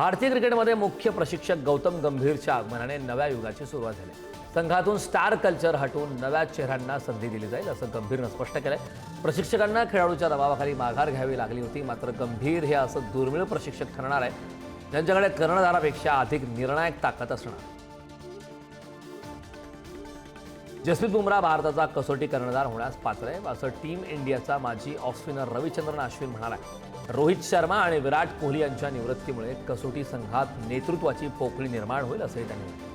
भारतीय क्रिकेटमध्ये मुख्य प्रशिक्षक गौतम गंभीरच्या आगमनाने नव्या युगाची सुरुवात झाली. संघातून स्टार कल्चर हटवून नव्या चेहऱ्यांना संधी दिली जाईल असं गंभीरनं स्पष्ट केलंय. प्रशिक्षकांना खेळाडूच्या दबावाखाली माघार घ्यावी लागली होती मात्र गंभीर हे असं दुर्मिळ प्रशिक्षक ठरणार आहे. ज्यांच्याकडे कर्णधारापेक्षा अधिक निर्णायक ताकद असणार. जसप्रीत बुमराह भारताचा कसोटी कर्णधार होण्यास पात्र आहे. असं टीम इंडियाचा माजी ऑफ स्पिनर रविचंद्रन अश्विन म्हणाला रोहित शर्मा आणि विराट कोहली यांच्या निवृत्तीमुळे कसोटी संघात नेतृत्वाची पोकळी निर्माण होईल असंही त्यांनी म्हटलं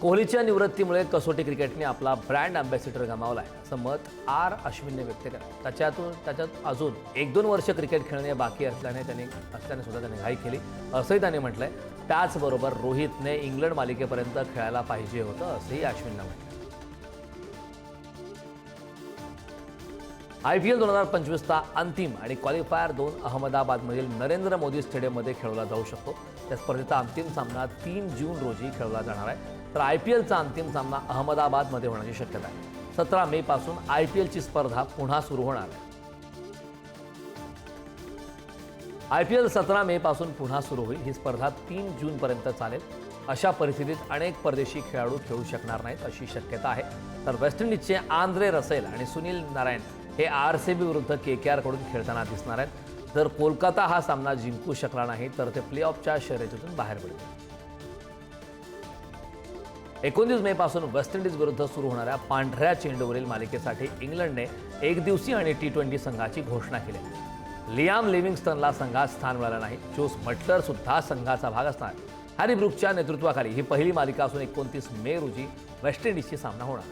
कोहलीच्या निवृत्तीमुळे कसोटी क्रिकेटने आपला ब्रँड अँबॅसिडर गमावला आहे असं मत आर अश्विनने व्यक्त केलं त्याच्यातून त्याच्यात अजून एक दोन वर्ष क्रिकेट खेळणे बाकी असल्याने त्यांनी असल्याने सुद्धा त्यांनी घाई केली असंही त्याने म्हटलंय त्याचबरोबर रोहितने इंग्लंड मालिकेपर्यंत खेळायला पाहिजे होतं असंही अश्विननं म्हटलं. आय पी एल दोन हजार पंचवीसचा अंतिम आणि क्वालिफायर दोन अहमदाबादमधील नरेंद्र मोदी स्टेडियममध्ये खेळवला जाऊ शकतो. त्या स्पर्धेचा अंतिम सामना तीन जून रोजी खेळवला जाणार आहे. तर आय पी एलचा अंतिम सामना अहमदाबादमध्ये होण्याची शक्यता आहे. सतरा मेपासून आय पी एलची स्पर्धा पुन्हा सुरू होणार आहे. आय पी एल सतरा मेपासून पुन्हा सुरू होईल. ही स्पर्धा तीन जूनपर्यंत चालेल. अशा परिस्थितीत अनेक परदेशी खेळाडू खेळू शकणार नाहीत अशी शक्यता आहे. तर वेस्ट इंडिजचे आंद्रे रसेल आणि सुनील नारायण हे आर सी बी विरुद्ध के के आरकडून खेळताना दिसणार आहेत. जर कोलकाता हा सामना जिंकू शकला नाही तर ते प्ले ऑफच्या शर्यतीतून बाहेर पडतील. एकोणतीस मेपासून वेस्ट इंडिज विरुद्ध सुरू होणाऱ्या पांढऱ्या चेंडूवरील मालिकेसाठी इंग्लंडने एक दिवसीय आणि टी ट्वेंटी संघाची घोषणा केली. लियाम लिव्हिंगस्टनला संघात स्थान मिळालं नाही. जोस बटलर सुद्धा संघाचा भाग असणार हॅरी ब्रुकच्या नेतृत्वाखाली ही पहिली मालिका असून एकोणतीस मे रोजी वेस्ट इंडिजशी सामना होणार.